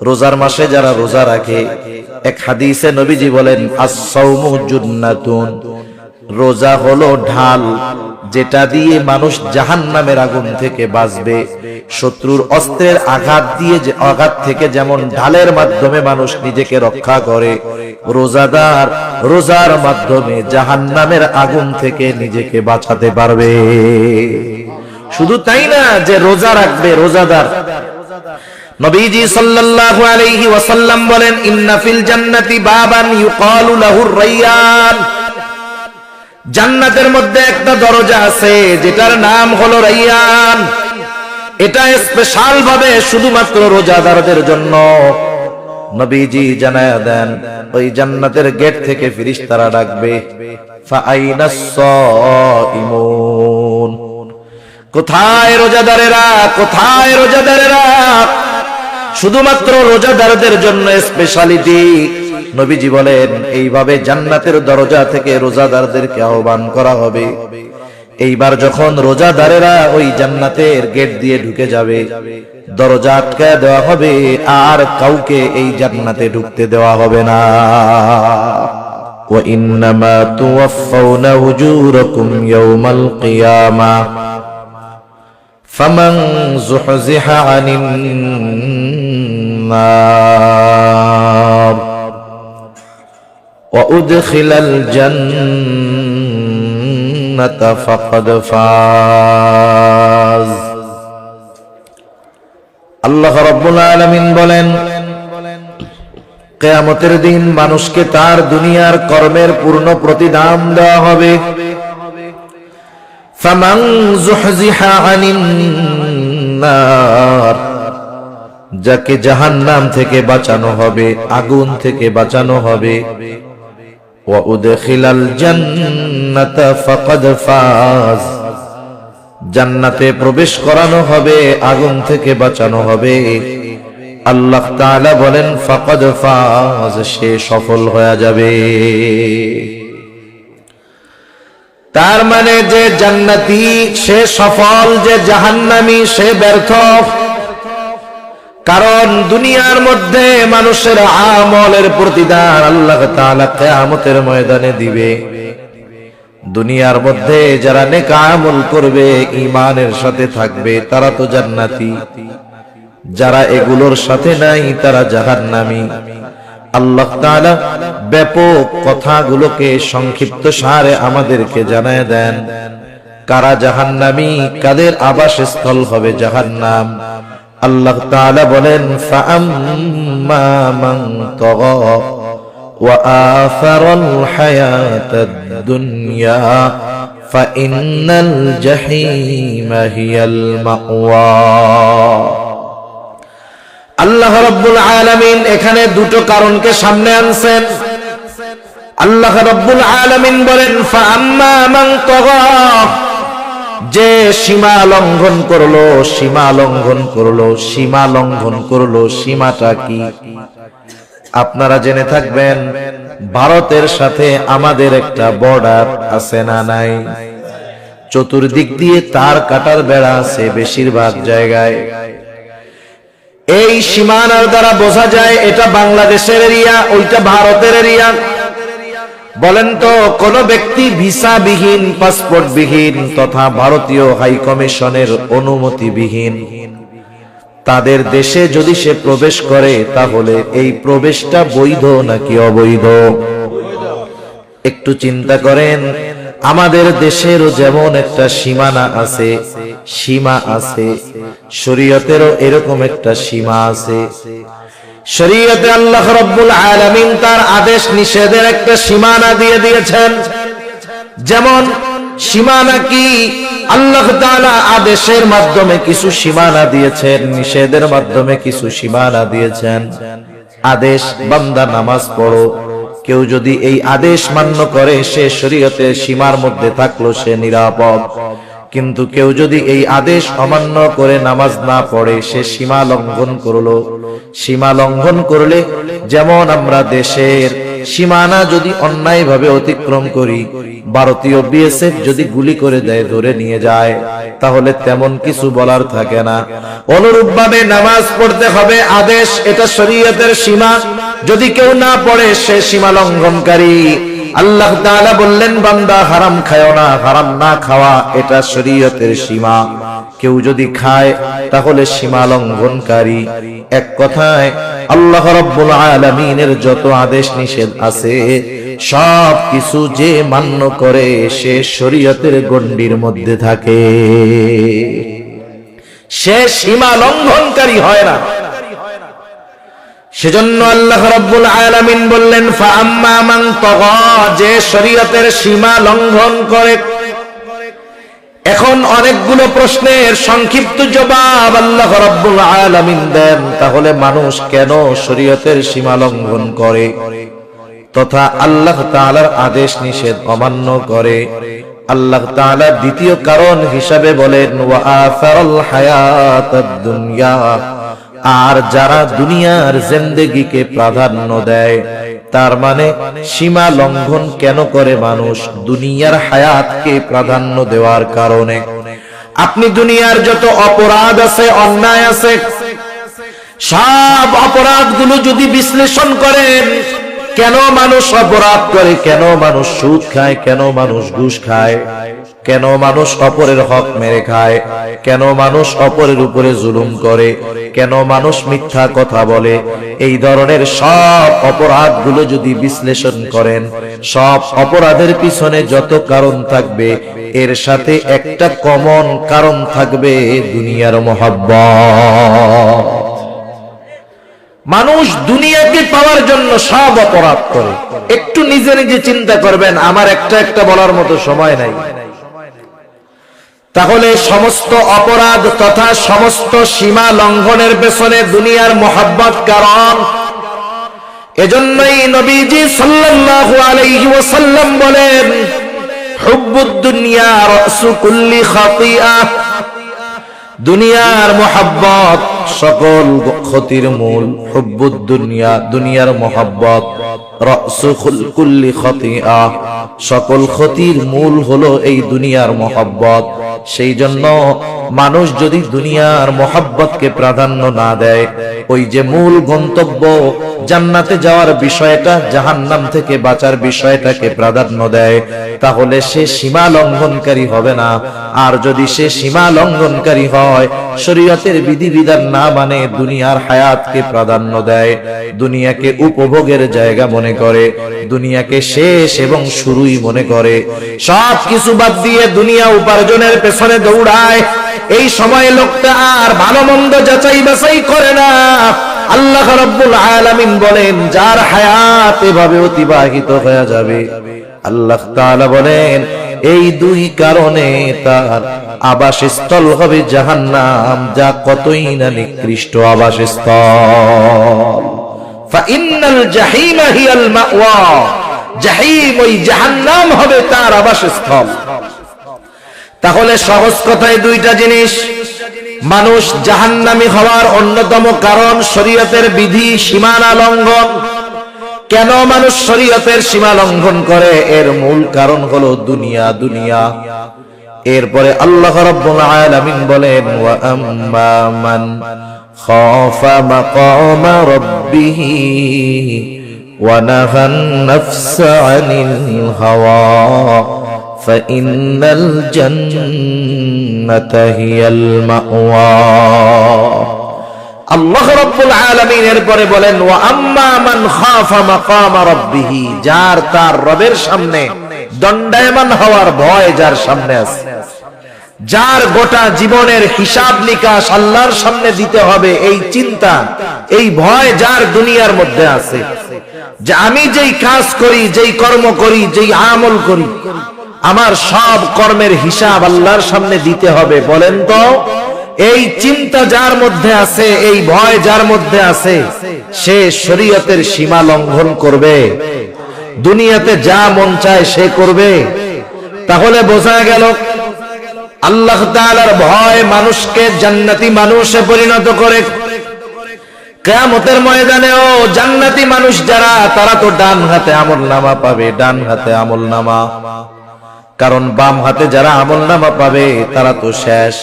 রোজার মাসে যারা রোজা রাখে, এক হাদিসে নবীজি বলেন আসাউমু রোজা হলো ঢাল, যেটা দিয়ে মানুষ জাহান্নামের আগুন থেকে বাঁচবে। শত্রুর অস্ত্রের আঘাত দিয়ে যে, আঘাত থেকে যেমন ঢালের মাধ্যমে মানুষ নিজেকে রক্ষা করে, রোজাদার রোজার মাধ্যমে জাহান্নামের আগুন থেকে নিজেকে বাঁচাতে পারবে। শুধু তাই না, যে রোজা রাখবে রোজাদার নবীজি সাল্লাল্লাহু আলাইহি ওয়াসাল্লাম বলেন, ইন্না ফিল জান্নাতি বাবান ইউকালু লাহুর রাইয়ান। জান্নাতের মধ্যে একটা দরজা আছে, যেটার নাম হলো রাইয়ান। এটা স্পেশাল ভাবে শুধুমাত্র রোজাদারদের জন্য। নবীজি জানায়া দেন, ওই জান্নাতের গেট থেকে ফিরিস্তারা ডাকবে কোথায় রোজাদারেরা? কোথায় রোজাদারেরা? শুধুমাত্র রোজাদারদের জন্য স্পেশালিটি নবীজি বলেন এইভাবে জান্নাতের দরজা থেকে রোজাদারদেরকে আহ্বান করা হবে এইবার যখন রোজাদারেরা ওই জান্নাতের গেট দিয়ে ঢুকে যাবে দরজা আটকায় দেওয়া হবে আর কাউকে এই জান্নাতে ঢুকতে দেওয়া হবে না وإنما توفون أجوركم يوم القيامة فمن زحزح عن النار وأدخل الجنة فقد فاز আল্লাহ রব্বুল আলামিন বলেন কেয়ামতের দিন মানুষকে তার দুনিয়ার কর্মের পূর্ণ প্রতিদান দেওয়া হবে ফামান যুহজিহা আনিন নার যাকে জাহান্নাম থেকে বাঁচানো হবে, আগুন থেকে বাঁচানো হবে। জান্নাতা প্রবেশ করানো হবে, আগুন থেকে বাঁচানো হবে। আল্লাহ বলেন, ফাকাদ ফাজ, সে সফল হয়ে যাবে। তার মানে যে জান্নাতি, সে সফল, যে জাহান্নামী, সে ব্যর্থ কারণ দুনিয়ার মধ্যে মানুষের আমলের প্রতিদান আল্লাহ তাআলা কিয়ামতের ময়দানে দিবে। দুনিয়ার মধ্যে যারা নেক আমল করবে ইমানের সাথে থাকবে, তারা তো জান্নাতি। যারা এগুলোর সাথে নাই, তারা জাহান্নামী। আল্লাহ তাআলা ব্যাপক কথাগুলোকে সংক্ষিপ্ত সারে আমাদেরকে জানায় দেন। কারা জাহান্নামী, কাদের আবাসস্থল হবে জাহান্নাম? আল্লাহ তাআলা বলেন, ফাআম্মা মান তাগা ওয়া আসারাল হায়াতাদ দুনিয়া, ফাইন্নাল জাহিমা হিয়াল মাওয়া। আল্লাহ রব্বুল আলামিন এখানে দুটো কারণকে সামনে আনছেন। আল্লাহ রব্বুল আলামিন বলেন, ফাআম্মা মান তাগা যে সীমা লঙ্ঘন করল, সীমা লঙ্ঘন করল, সীমা লঙ্ঘন করল, সীমাটা কি? আপনারা জেনে থাকবেন, ভারতের সাথে আমাদের একটা বর্ডার আছে না নাই? চতুর্দিক দিয়ে তার কাটার বেড়া আছে বেশিরভাগ জায়গায়। এই সীমানার দ্বারা বোঝা যায় এটা বাংলাদেশের এরিয়া ওইটা ভারতের এরিয়া বলেন তো, কোন ব্যক্তি ভিসাবিহীন, পাসপোর্টবিহীন তথা ভারতীয় হাই কমিশনের অনুমতিবিহীন? তাদের দেশে যদি সে প্রবেশ করে, তাহলে এই প্রবেশটা বৈধ নাকি অবৈধ? একটু চিন্তা করেন, আমাদের দেশেরও যেমন একটা সীমানা আছে, সীমা আছে, শরীয়তেরও এরকম একটা সীমা আছে। শরীয়তে আল্লাহ রব্বুল আলামিন তার আদেশ নিষেধের একটা সীমানা দিয়ে দিয়েছেন। যেমন, সীমানা কি? আল্লাহ তাআলা আদেশের মাধ্যমে কিছু সীমানা দিয়েছেন, নিষেধের মাধ্যমে কিছু সীমানা দিয়েছেন। আদেশ, বান্দা নামাজ পড়ো। কেউ যদি এই আদেশ মান্য করে, সে শরীয়তের সীমার মধ্যে থাকল, সে নিরাপদ। কিন্তু কেউ যদি এই আদেশ অমান্য করে নামাজ না পড়ে, সে সীমা লঙ্ঘন করল। সীমা লঙ্ঘন করলে যেমন আমরা দেশের সীমানা যদি অন্যায়ভাবে অতিক্রম করি, ভারতীয় বিএসএফ যদি গুলি করে দেয়, ধরে নিয়ে যায়, তাহলে তেমন কিছু বলার থাকে না। অনুরূপ ভাবে নামাজ পড়তে হবে, আদেশ এটা শরীয়তের সীমা। যদি কেউ না পড়ে, সে সীমা লঙ্ঘনকারী। আল্লাহ তাআলা বললেন, বান্দা হারাম খায় না, হারাম না খাওয়া, এটা শরীয়তের সীমা। কেউ যদি খায়, তাহলে সীমা লঙ্ঘনকারী। এক কথায়, আল্লাহ রাব্বুল আলামিনের যত আদেশ নিষেধ আছে, সব কিছু যে মান্য করে, সে শরীয়তের গণ্ডির মধ্যে থাকে। সে সীমা লঙ্ঘনকারী হয় না। সেজন্য আল্লাহ রাব্বুল আলামিন বললেন, ফাআম্মা মান যে শরীয়তের সীমা লঙ্ঘন করে। এখন অনেকগুলো প্রশ্নের সংক্ষিপ্ত জবাব আল্লাহ রাব্বুল আলামিন দেন। তাহলে মানুষ কেন শরীয়তের সীমা লঙ্ঘন করে তথা আল্লাহ তাআলার আদেশ নিষেধ অমান্য করে? আল্লাহ দ্বিতীয় কারণ হিসাবে বলেন, ওয়া আসারাল হায়াতাদ দুনিয়া আর যারা দুনিয়ার জিন্দেগিকে প্রাধান্য দেয়, তার মানে সীমা লঙ্ঘন কেন করে মানুষ দুনিয়ার হায়াতকে প্রাধান্য দেওয়ার কারণে? আপনি দুনিয়ার যত অপরাধ আছে, অন্যায় আছে, সব অপরাধগুলো যদি বিশ্লেষণ করেন, কেন মানুষ অপরাধ করে, কেন মানুষ সুদ খায়, কেন মানুষ ঘুষ খায়? কেন মানুষ অপরের হক মেরে খায়? কেন মানুষ অপরের উপরে জুলুম করে? কেন মানুষ মিথ্যা কথা বলে? এই ধরনের সব অপরাধগুলো যদি বিশ্লেষণ করেন, সব অপরাধের পিছনে যত কারণ থাকবে, এর সাথে একটা কমন কারণ থাকবে দুনিয়ার মহাব্বত। মানুষ দুনিয়াকে পাওয়ার জন্য সব অপরাধ করে। একটু নিজে নিজে চিন্তা করবেন, আমার একটা একটা বলার মতো সময় নাই। তাহলে সমস্ত অপরাধ তথা সমস্ত সীমা লঙ্ঘনের পেছনে দুনিয়ার মোহাব্বত কারণ। এজন্যই নবীজি সাল্লাল্লাহু আলাইহি ওয়াসাল্লাম বলেন, হুব্বুদ দুনিয়া রাসু কুল্লি খাতিআহ দুনিয়ার মোহাব্বত সকল ক্ষতির মূল। হুব্বুদ দুনিয়া, দুনিয়ার মোহাব্বত খতিয়া সকল ক্ষতির মূল হলো এই দুনিয়ার মোহাব্বত। সেই জন্য মানুষ যদি দুনিয়ার মোহাব্বতকে প্রাধান্য না দেয়, ওই যে মূল গন্তব্য জান্নাতে যাওয়ার বিষয়টা, জাহান্নাম থেকে বাঁচার বিষয়টাকে প্রাধান্য দেয়, তাহলে সে সীমা লঙ্ঘনকারী হবে না। আর যদি সে সীমা লঙ্ঘনকারী হয়, শরীয়তের বিধিবিধান না মানে দুনিয়ার হায়াতকে প্রাধান্য দেয়। দুনিয়াকে উপভোগের জায়গা মনে করে, দুনিয়াকে শেষ এবং শুরুই মনে করে। সব কিছু বাদ দিয়ে দুনিয়া উপার্জনের পেছনে দৌড়ায়। এই সময় লোকটা আর ভালো মন্দ যাচাই বাছাই করে না। আল্লাহ রাব্বুল আলামিন বলেন, যার হায়াত এভাবে অতিবাহিত হয়ে যাবে। আল্লাহ তাআলা বলেন, এই দুই কারণে তার আবাসস্থল হবে জাহান্নাম, যা কতই না নিকৃষ্ট আবাসস্থল। ফাইন্নাল জাহিমা হিয়াল জাহিম ওই জাহান্নাম হবে তার আবাসস্থল। তাহলে সহজ কথায় দুইটা জিনিস। মানুষ জাহান্নামি হওয়ার অন্যতম কারণ শরীয়তের বিধি সীমানা লঙ্ঘন। কেন মানুষ শরীয়তের সীমা লঙ্ঘন করে? এর মূল কারণ হলো দুনিয়া দুনিয়া। এরপরে আল্লাহ রাব্বুল বলেন فإن الجنة هي المأوى আল্লাহ রাব্বুল আলামিন এরপরে বলেন ওয়া আম্মা মান খাফা মাকামা রাব্বিহ যার তার রবের সামনে দণ্ডায়মান হওয়ার ভয় যার সামনে আছে যার গোটা জীবনের হিসাব নিকাশ আল্লাহর সামনে দিতে হবে এই চিন্তা এই ভয় যার দুনিয়ার মধ্যে আছে যে আমি যেই কাজ করি যেই কর্ম করি যেই আমল করি আমার সব কর্মের হিসাব আল্লাহর সামনে দিতে হবে, বলেন তো? এই চিন্তা যার মধ্যে আছে, এই ভয় যার মধ্যে আছে, সে শরীয়তের সীমা লঙ্ঘন করবে। দুনিয়াতে যা মন চায় সে করবে। তাহলে বোঝা গেল, আল্লাহ তাআলার ভয় মানুষকে জান্নাতি মানুষে পরিণত করে। কেয়ামতের ময়দানেও জান্নাতি মানুষ যারা, তারা তো ডান হাতে আমল নামা পাবে, ডান হাতে আমল নামা। কারণ বাম হাতে যারা আমল নামা পাবে তারা তো শেষ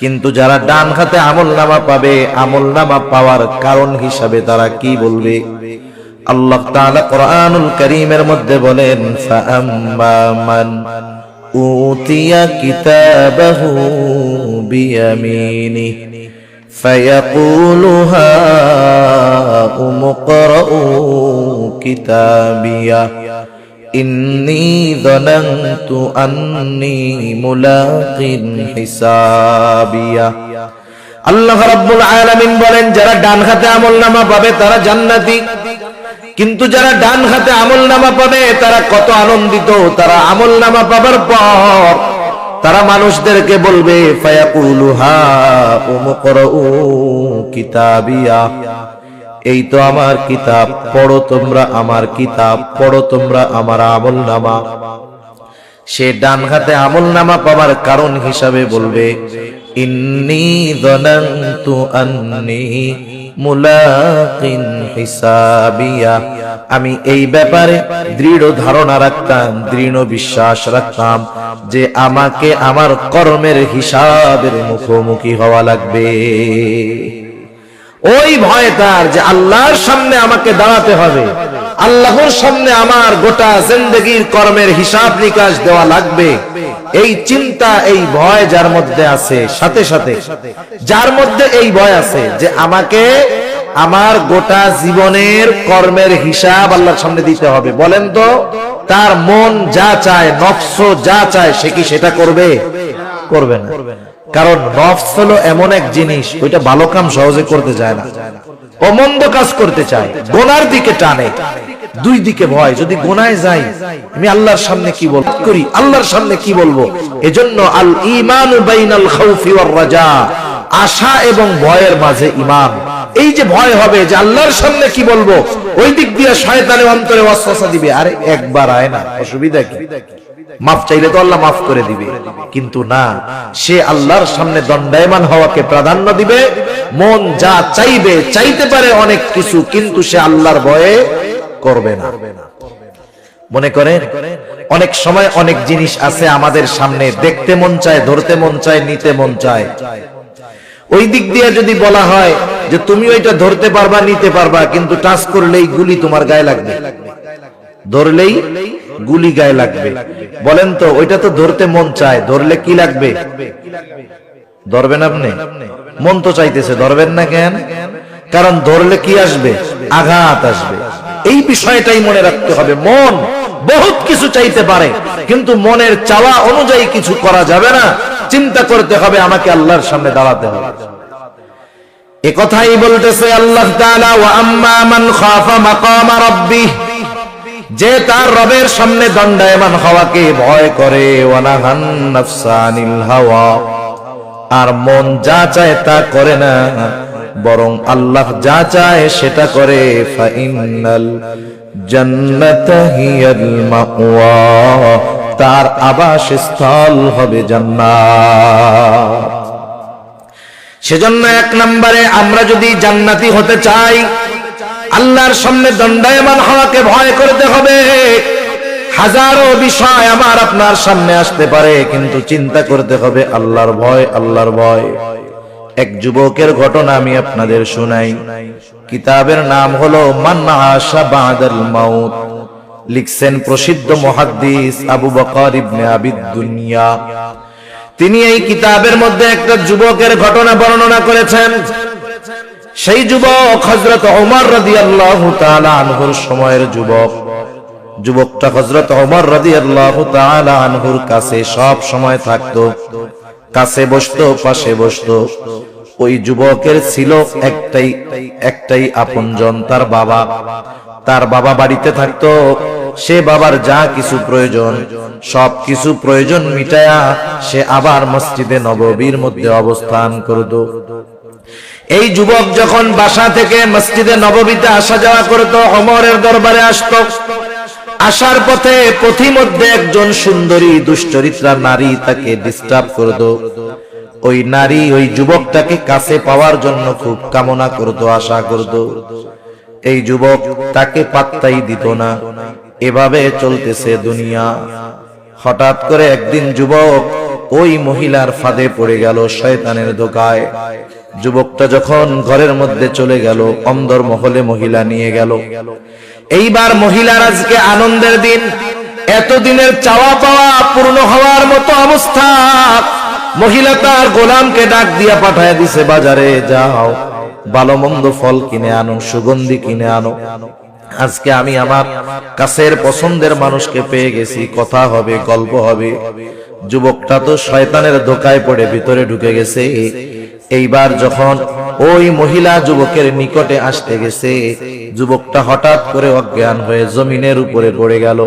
কিন্তু যারা ডান হাতে আমল নামা পাবে আমল নামা পাওয়ার কারণ হিসাবে তারা কি বলবে আল্লাহ তাআলা কোরআনুল কারীমের মধ্যে বলেন ফাআম্মা মান উতিয়া কিতাবাহু বিয়ামিনি فيقول هاؤم اقرءوا كتابيه إني ظننت أني ملاق حسابيه আল্লাহ রাব্বুল আলামিন বলেন যারা ডান হাতে আমল নামা পাবে তারা জান্নাতি কিন্তু যারা ডান হাতে আমল নামা পাবে তারা কত আনন্দিত তারা আমল নামা পাবার পর তারা মানুষদেরকে বলবে ফায়াকুলু হা উমকরউ কিতাবিয়া এই তো আমার কিতাব, পড়ো তোমরা আমার কিতাব, পড়ো তোমরা আমার আমল নামা সে ডান হাতে আমল নামা পাওয়ার কারণ হিসাবে বলবে আমি এই ব্যাপারে দৃঢ় ধারণা রাখতাম, দৃঢ় বিশ্বাস রাখতাম যে আমাকে আমার কর্মের হিসাবের মুখোমুখি হওয়া লাগবে। ওই ভয় তার যে আল্লাহর সামনে আমাকে দাঁড়াতে হবে। আল্লাহর সামনে আমার গোটা জিন্দগির কর্মের হিসাব নিকাশ দেওয়া লাগবে। এই চিন্তা, এই ভয় যার মধ্যে আছে, সাথে সাথে। যার মধ্যে এই ভয় আছে যে আমাকে আমার গোটা জীবনের কর্মের হিসাব আল্লাহর সামনে দিতে হবে। বলেন তো, তার মন যা চায় নফস যা চায়, সে কি সেটা করবে? করবে না। কারণ নফস হলো এমন এক জিনিস, ওইটা ভালো কাম সহজে করতে চায় না। অমন্দ কাজ করতে চায়, গোনার দিকে টানে, দুই দিকে ভয়, যদি গোনায় যাই, আমি আল্লাহর সামনে কি বল করি, আল্লাহর সামনে কি বলব? এজন্য আল ইমান বাইনাল খাউফি ওয়ার রাজা, আশা এবং ভয়ের মাঝে ইমান এই যে ভয় হবে, যে আল্লাহর সামনে কি বলব? ওই দিক দিয়ে শয়তানের অন্তরে ওয়াসওয়াসা দিবে। আরে একবার আয় না, অসুবিধা কি? মাফ চাইলে তো আল্লাহ মাফ করে দিবে। কিন্তু না, সে আল্লাহর সামনে দণ্ডায়মান হওয়াকে প্রাধান্য দিবে। মন যা চাইবে, চাইতে পারে অনেক কিছু, কিন্তু সে আল্লাহর ভয়ে করবে না। মনে করেন, অনেক সময় অনেক জিনিস আছে আমাদের সামনে, দেখতে মন চায়, ধরতে মন চায়, নিতে মন চায়। ওই দিক দিয়ে যদি বলা হয় যে তুমি ওইটা ধরতে পারবা, নিতে পারবা, কিন্তু টাচ করলেই গুলি তোমার গায়ে লাগবে। ধরলেই গুলি গায়ে লাগবে। বলেন তো, ওইটা তো ধরতে মন চায়, ধরলে কি লাগবে? ধরবেন আপনি? মন তো চাইতেছে, ধরবেন না কেন? কারণ ধরলে কি আসবে? আঘাত আসবে। এই বিষয়টাই মনে রাখতে হবে। মন বহুত কিছু চাইতে পারে, কিন্তু মনের চাওয়া অনুযায়ী কিছু করা যাবে না। চিন্তা করতে হবে, আমাকে আল্লাহর সামনে দাঁড়াতে হবে। এ কথাই বলতেছে আল্লাহ তাআলা, ওয়া আম্মা মান খাফা মাকামা রাব্বিহ যে তার রবের সামনে দণ্ডায়মান হওয়াকে ভয় করে আর মন যা চায় তা করে না, বরং আল্লাহ যা চায় সেটা করে। তার আবাসস্থল হবে জান্নাত। সেজন্য এক নম্বরে আমরা যদি জান্নাতি হতে চাই আল্লাহর সামনে দণ্ডায়মান হওয়াকে ভয় করতে হবে। হাজারো বিষয় আমার আপনার সামনে আসতে পারে, কিন্তু চিন্তা করতে হবে আল্লাহর ভয় আল্লাহর ভয়। এক যুবকের ঘটনা আমি আপনাদের শুনাই। কিতাবের নাম হলো মাউত। লিখছেন প্রসিদ্ধ মহাদ্দিস আবু বকর ইবনে আবিদ দুনিয়া। তিনি এই কিতাবের মধ্যে একটা যুবকের ঘটনা বর্ণনা করেছেন। সেই যুবক হজরত ওমর রাদিয়াল্লাহু তাআলা আনহুর সময়ের যুবক। যুবকটা হজরত ওমর রাদিয়াল্লাহু তাআলা আনহুর কাছে সব সময় থাকতো, কাছে বসতো, পাশে বসতো। ওই যুবকের ছিল একটাই একটাই আপনজন, তার বাবা। তার বাবা বাড়িতে থাকতো, সে বাবার যা কিছু প্রয়োজন, সব কিছু প্রয়োজন মিটায়া সে আবার মসজিদে নববীর মধ্যে অবস্থান করত। এই যুবক যখন বাসা থেকে মসজিদে নববীতে আসা যাওয়া করত অমরের দরবারে আসত। আসার পথে পথিমধ্যে একজন সুন্দরী দুশ্চরিত্রা নারী তাকে ডিস্টার্ব করত। ওই নারী ওই যুবকটাকে কাছে পাওয়ার জন্য খুব কামনা করত, আশা করত। এই যুবক তাকে পাত্তাই দিত না। এভাবে চলতেছে দুনিয়া। হঠাৎ করে একদিন যুবক ওই মহিলার ফাঁদে পড়ে গেল শয়তানের ধোকায়। যুবকটা যখন ঘরের মধ্যে চলে গেল, অন্দর মহলে মহিলা নিয়ে গেল। এইবার মহিলার আজকে আনন্দের দিন। এতদিনের চাওয়া পাওয়া পূর্ণ হওয়ার মতো অবস্থা। মহিলা তার গোলামকে ডাক দিয়া পাঠায় দিছে, বাজারে যাও ভালো মন্দ ফল কিনে আনো, সুগন্ধি কিনে আনো। আজকে আমি আমার কাছের পছন্দের মানুষকে পেয়ে গেছি, কথা হবে, গল্প হবে। যুবকটা তো শয়তানের ধোকায় পড়ে, ভিতরে ঢুকে গেছে। এইবার যখন ওই মহিলা যুবকের নিকটে আসতে গেছে, যুবকটা হঠাৎ করে অজ্ঞান হয়ে জমিনের উপরে পড়ে গেল।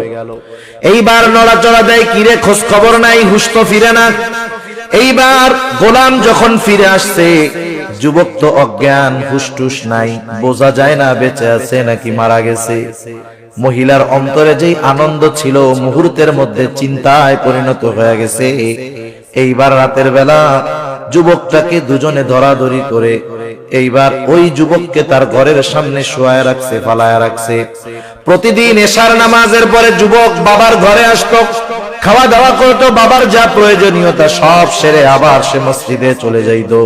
এইবার নড়াচড়া দেয়, কিরে খোঁজ খবর নাই, হুশ তো ফিরে না। এইবার গোলাম যখন ফিরে আসছে, যুবক তো অজ্ঞান হুসটুস নাই, বোঝা যায় না বেঁচে আছে নাকি মারা গেছে। মহিলার অন্তরে যেই আনন্দ ছিল, মুহূর্তের মধ্যে চিন্তায় পরিণত হয়ে গেছে। এইবার রাতের বেলা যুবকটাকে দুজনে ধরাধরি করে এইবার ওই যুবককে তার ঘরের সামনে শোয়ায় রাখছে, ফালায় রাখছে। প্রতিদিন এশার নামাজের পরে যুবক বাবার ঘরে আসতো খাওয়া দাওয়া করতো, বাবার যা প্রয়োজনীয়তা সব সেরে আবার সে মসজিদে চলে যাইতো।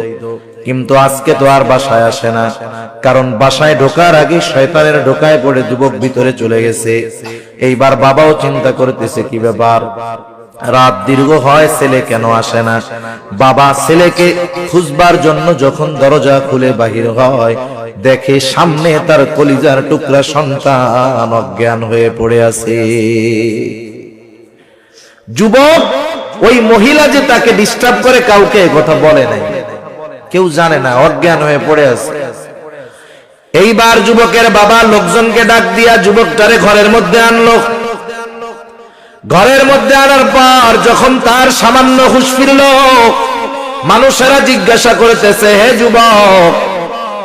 কিন্তু আজকে তো আর বাসায় আসে না, কারণ বাসায় ঢোকার আগে শয়তানের ঢোকায় পড়ে যুবক ভিতরে চলে গেছে। এইবার বাবাও চিন্তা করতেছে, কি ব্যাপার? রাত দীর্ঘ হয়, ছেলে কেন আসে না? বাবা ছেলেকে খুঁজবার জন্য যখন দরজা খুলে বাহির হয়, দেখে সামনে তার কলিজার টুকরা সন্তান অজ্ঞান হয়ে পড়ে আছে। যুবক, ওই মহিলা যে তাকে ডিস্টার্ব করে কাউকে কথা বলে নাই। কেউ জানে না, অজ্ঞান হয়ে পড়ে আছে। এইবার যুবকের বাবা লোকজনকে ডাক দিয়া যুবকটারে ঘরের মধ্যে আনলো। ঘরের মধ্যে আনার পর যখন তার সামান্য হুশ ফিরল, মানুষেরা জিজ্ঞাসা করতেছে, হে যুবক,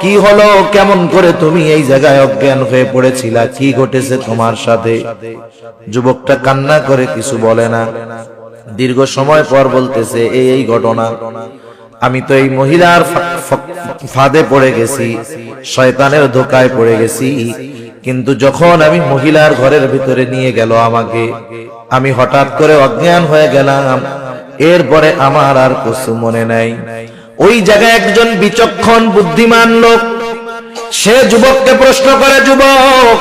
কি হলো? কেমন করে তুমি এই জায়গায় অজ্ঞান হয়ে পড়েছিলা? কি ঘটেছে তোমার সাথে? যুবকটা কান্না করে কিছু বলে না। দীর্ঘ সময় পর বলতেছে, এই এই ঘটনা। আমি তো এই মহিলার ফাঁদে পড়ে গেছি, শয়তানের ধোকায় পড়ে গেছি। কিন্তু যখন আমি মহিলার ঘরের ভিতরে নিয়ে গেল আমাকে আমি হঠাৎ করে অজ্ঞান হয়ে গেলাম। এরপরে আমার আর কিছু মনে নাই। ওই জায়গায় একজন বিচক্ষণ, বুদ্ধিমান লোক, সে যুবককে প্রশ্ন করে, যুবক,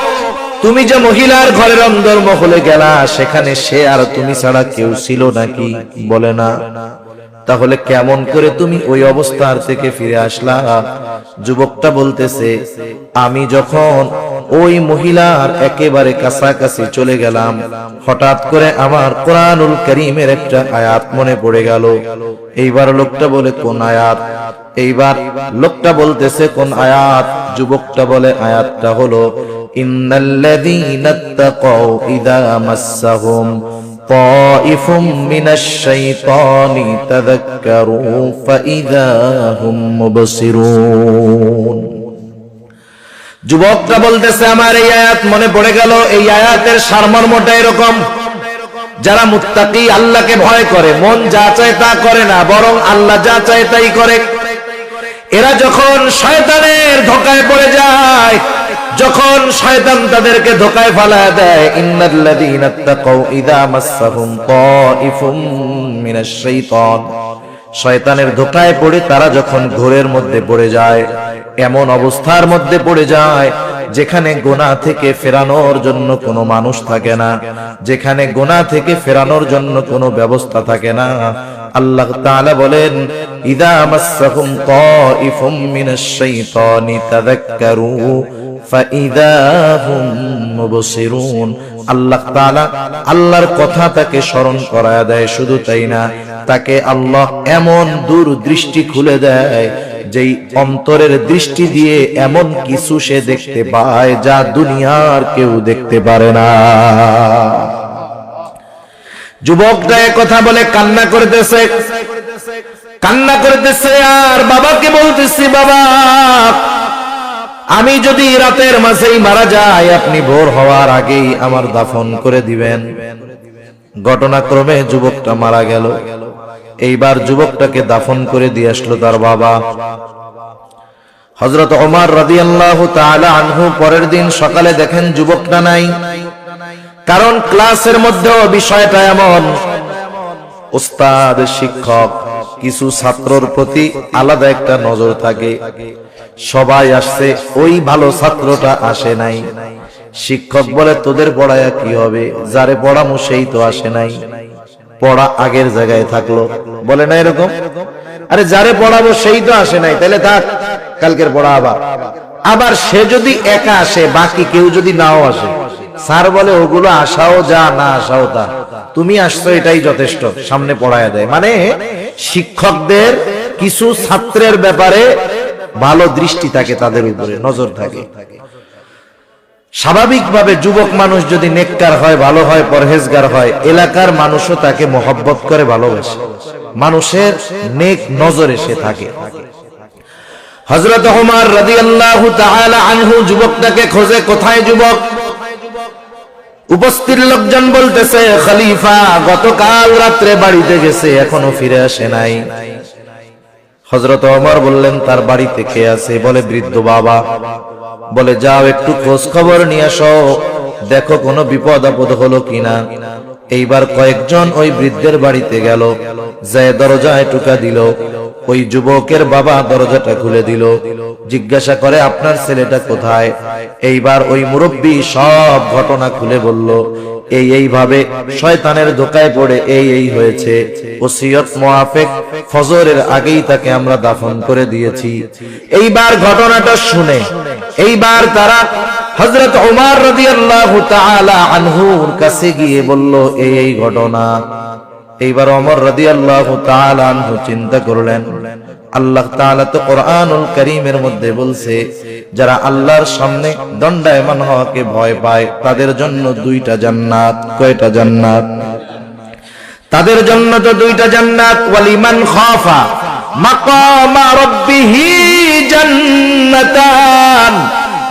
তুমি যে মহিলার ঘরের অন্দর মহলে গেলা, সেখানে সে আর তুমি ছাড়া কেউ ছিল নাকি? বলে, না। তাহলে কেমন করে তুমি ওই অবস্থার থেকে ফিরে আসলা? যুবকটা বলতেছে, আমি যখন ওই মহিলার একেবারে কাছাকাছি চলে গেলাম, হঠাৎ করে আমার কোরআনুল করিমের একটা আয়াত মনে পড়ে গেল। এইবার লোকটা বলে, কোন আয়াত? এইবার লোকটা বলতেছে, কোন আয়াত? যুবকটা বলে, আয়াতটা হলো, ইন্নাল্লাযীনা তাকাউ ইযা মাসসাহুম طائف من الشيطان تذكروا فإذا هم مبصرون যুবকটা বলতেছে আমার এই আয়াত মনে পড়ে গেল এই আয়াতের সারমর্মটা এরকম যারা মুত্তাকি আল্লাহকে ভয় করে মন যা চায় তা করে না বরং আল্লাহ যা চায় তাই করে এরা যখন শয়তানের ধোকায় পড়ে যায় যখন শয়তান তাদেরকে ধোকায় ফালায় দেয়, ইন্নাল্লাযীনা তাকাউ ইযা মাসসাহুম তাইফুম মিনাশ শাইতান শয়তানের ধোকায় পড়ে তারা যখন ঘোরের মধ্যে পড়ে যায়, এমন অবস্থার মধ্যে পড়ে যায়, যেখানে গোনা থেকে ফেরানোর জন্য কোনো মানুষ থাকে না, যেখানে গোনা থেকে ফেরানোর জন্য কোনো ব্যবস্থা থাকে না। আল্লাহ তাআলা বলেন, ইদা মাসসাহুম তাইফুম মিনাশ শাইতানি তাযাক্কারু আল্লাহ আল্লাহর কথা তাকে স্মরণ করায় দেয়, শুধু তাই না, তাকে আল্লাহ এমন দূর দৃষ্টি খুলে দেয়, যেই অন্তরের দৃষ্টি দিয়ে এমন কিছু সে দেখতে পায় যা দুনিয়ার কেউ দেখতে পারে না। যুবকটা এ কথা বলে কান্না করতেছে কান্না করতেছে, আর বাবাকে বলতেছি, বাবা আমি যদি রাতের মাঝেই মারা যাই, আপনি ভোর হওয়ার আগেই আমার দাফন করে দিবেন। ঘটনাক্রমে যুবকটা মারা গেল। এইবার যুবকটাকে দাফন করে দিয়ে আসলো তার বাবা। হজরত ওমর রাদিয়াল্লাহু তাআলা আনহু পরের দিন সকালে দেখেন যুবকটা নাই। কারণ ক্লাসের মধ্যেও বিষয়টা এমন। উস্তাদ, শিক্ষক, কিছু ছাত্রর প্রতি আলাদা একটা নজর থাকে। সবাই আসছে, ওই ভালো ছাত্রটা আসে নাই। শিক্ষক বলে, তোদের পড়ায়া কি হবে? যারে পড়ামো সেই তো আসে নাই। পড়া আগের জায়গায় থাকল। বলে, না এরকম? আরে, যারে পড়াবো সেই তো আসে নাই। তাহলে থাক, কালকের পড়া আবার। আবার সে যদি একা আসে, বাকি কেউ যদি নাও আসে, স্যার বলে, ওগুলো আসাও যা, না আসাও তা। তুমি আসছো, এটাই যথেষ্ট। সামনে পড়ায় দেয়। মানে শিক্ষকদের কিছু ছাত্রের ব্যাপারে ভালো দৃষ্টি থাকে তাদের উপরে, নজর থাকে। স্বাভাবিকভাবে যুবক মানুষ যদি নেককার হয়, ভালো হয়, পরহেজগার হয়, এলাকার মানুষও তাকে মহব্বত করে, ভালোবাসে। মানুষের নেক নজরে সে থাকে। হজরত ওমর রাদিয়াল্লাহু তাআলা আনহু যুবকটাকে খোঁজে, কোথায় যুবক? উপস্থিত লোকজন বলতেছে, খলিফা গতকাল রাত্রে বাড়িতে গেছে, এখনও ফিরে আসে নাই। হজরত অমর বললেন, তার বাড়িতে কে আছে? বলে, বৃদ্ধ বাবা। বলে, যাও, একটু খোঁজ খবর নিয়ে আসো। দেখো কোনো বিপদ আপদ হলো কিনা। এইবার কয়েকজন ওই বৃদ্ধের বাড়িতে গেল। যায় দরজায় টুকা দিল। ওই যুবকের বাবা দরজাটা খুলে দিল। জিজ্ঞাসা করে, আপনার ছেলেটা কোথায়? এইবার ওই মুরব্বী সব ঘটনা খুলে বলল, এই এইভাবে শয়তানের ধোকায় পড়ে এই এই হয়েছে। ওসিয়ত মোয়াফেক ফজরের আগেই তাকে আমরা দাফন করে দিয়েছি। এইবার ঘটনাটা শুনে, এইবার তারা হযরত ওমর রাদিয়াল্লাহু তাআলা আনহুর কাছে গিয়ে বলল, এই এই ঘটনা। এইবার ওমর রাদিয়াল্লাহু তাআলা আনহু চিন্তা করলেন আল্লাহ তাআলা তো কোরআনুল কারীমের মধ্যে বলছে, যারা আল্লাহর সামনে দণ্ডায়মান হওয়াকে ভয় পায়, তাদের জন্য দুইটা জান্নাত। কয়টা জান্নাত? তাদের জন্য তো দুইটা জান্নাত। ওয়ালিমান খাফা মাকামা রাব্বিহি জান্নাতান।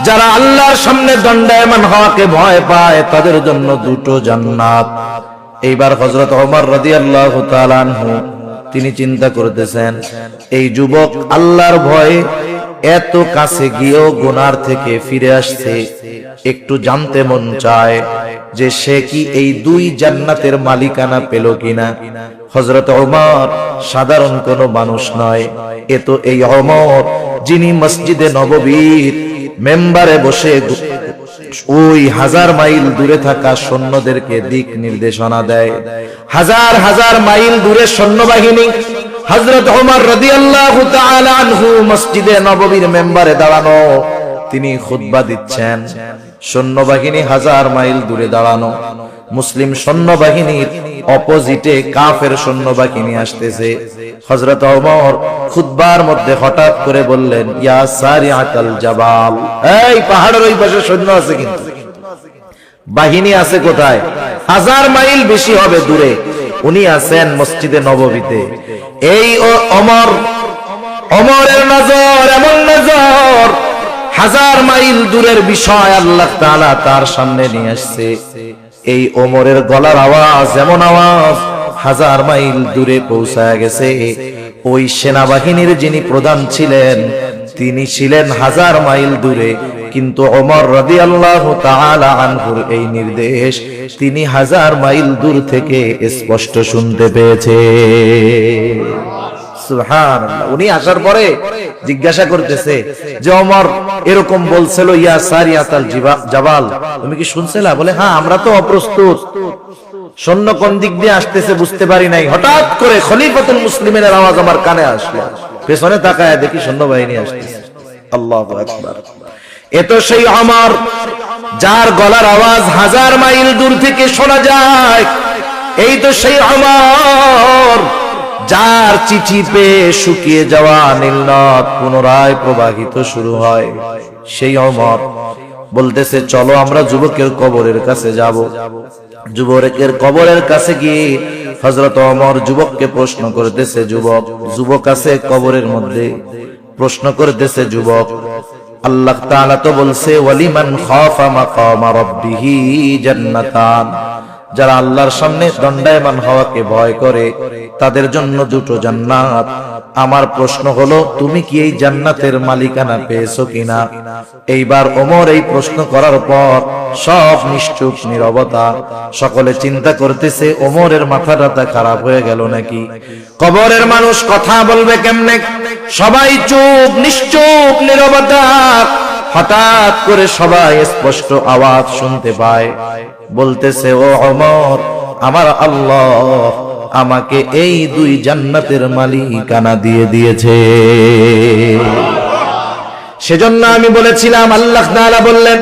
যারা আল্লাহর সামনে দণ্ডায়মান হওয়াকে ভয় পায়, তাদের জন্য দুটো জান্নাত। এইবার হযরত ওমর রাদিয়াল্লাহু তাআলা আনহু তিনি চিন্তা করতেছেন, এই যুবক আল্লাহর ভয়ে এত কাছে গিয়েও গুনার থেকে ফিরে আসছে। একটু জানতে মন চায় যে সে কি এই দুই জান্নাতের মালিকানা পেল কিনা। হজরত ওমর সাধারণ কোনো মানুষ নয়। এ তো এই অমর যিনি মসজিদে নববীর মেম্বারে বসে ওই হাজার মাইল দূরে থাকা সৈন্যদেরকে দিক নির্দেশনা দেয়। হাজার হাজার মাইল দূরে সৈন্যবাহিনী হজরত ওমর রাদিয়াল্লাহু তাআলা আনহু মসজিদে নববীর মেম্বারে দাঁড়ানো। তিনি খুতবা দিচ্ছেন। সৈন্যবাহিনী হাজার মাইল দূরে দাঁড়ানো। মুসলিম সৈন্যবাহিনীর অপোজিটে কাফের সৈন্যবাহিনী আসতেছে। হজরত ওমর খুতবার মধ্যে হঠাৎ করে বললেন, ইয়া সারিআতাল জাবাল। এই পাহাড়ের ওই পাশে সৈন্য আছে কিন্তু। বাহিনী আছে কোথায়? হাজার মাইল বেশি হবে দূরে। উনি আছেন মসজিদে নববীতে। এই অমর অমরের নজর, এমন নজর, হাজার মাইল দূরের বিষয় আল্লাহ তাআলা তার সামনে নিয়ে আসছে। এই ওমরের গলার আওয়াজ, এমন আওয়াজ, হাজার মাইল দূরে পৌঁছায় গেছে। ওই সেনাবাহিনীর যিনি প্রধান ছিলেন, তিনি ছিলেন হাজার মাইল দূরে। কিন্তু অমর রাদি আল্লাহ আনহুর এই নির্দেশ তিনি হাজার মাইল দূর থেকে স্পষ্ট শুনতে পেয়েছে। উনি আসার পরে জিজ্ঞাসা করতেছে যে, অমর, এরকম বলছিল ইয়া জাবাল। তুমি কি শুনছিলা? বলে হ্যাঁ আমরা তো অপ্রস্তুত। সৈন্য কোন দিক দিয়ে আসতেছে বুঝতে পারি নাই। হঠাৎ করে খলিফাতুল মুসলিমের আওয়াজ আমার কানে আসলো। পেছনে তাকায় দেখি সৈন্যবাহিনী আসতেছে। আল্লাহু আকবার। এ তো সেই আমার যার গলার আওয়াজ হাজার মাইল দূর থেকে শোনা যায়। এই তো সেই অমর। যার চিঠি পেয়ে শুকিয়ে যাওয়া নীলনদ পুনরায় প্রবাহিত শুরু হয়। সেই অমর বলতেছে, চলো আমরা যুবকের কবরের কাছে যাব। যুবকের কবরের কাছে গিয়ে হজরত অমর যুবককে প্রশ্ন করতেছে, যুবক যুবক আছে কবরের মধ্যে? প্রশ্ন করতেছে যুবক, আল্লাহ তো বলছে, ওয়ালিমান খাফা মাকামা রাব্বিহি জান্নাতান। যারা আল্লাহর সামনে দণ্ডায়মান হওয়াকে ভয় করে, তাদের জন্য দুটো জান্নাত। আমার প্রশ্ন হলো, তুমি কি এই জান্নাতের মালিকানা পেয়েছ কিনা? এইবার ওমর এই প্রশ্ন করার পর সব নিশ্চুপ, নীরবতা। সকলে চিন্তা করতেছে, ওমরের মাথা টাথা খারাপ হয়ে গেল নাকি? কবরের মানুষ কথা বলবে কেমনে? সবাই চুপ, নিশ্চুপ, নিরবতা। হঠাৎ করে সবাই স্পষ্ট আওয়াজ শুনতে পায়। বলতেছে, ও অমর আমার আল্লাহ আমাকে এই দুই জান্নাতের মালিকানা দিয়ে দিয়েছে। সেজন্য আমি বলেছিলাম, আল্লাহ বললেন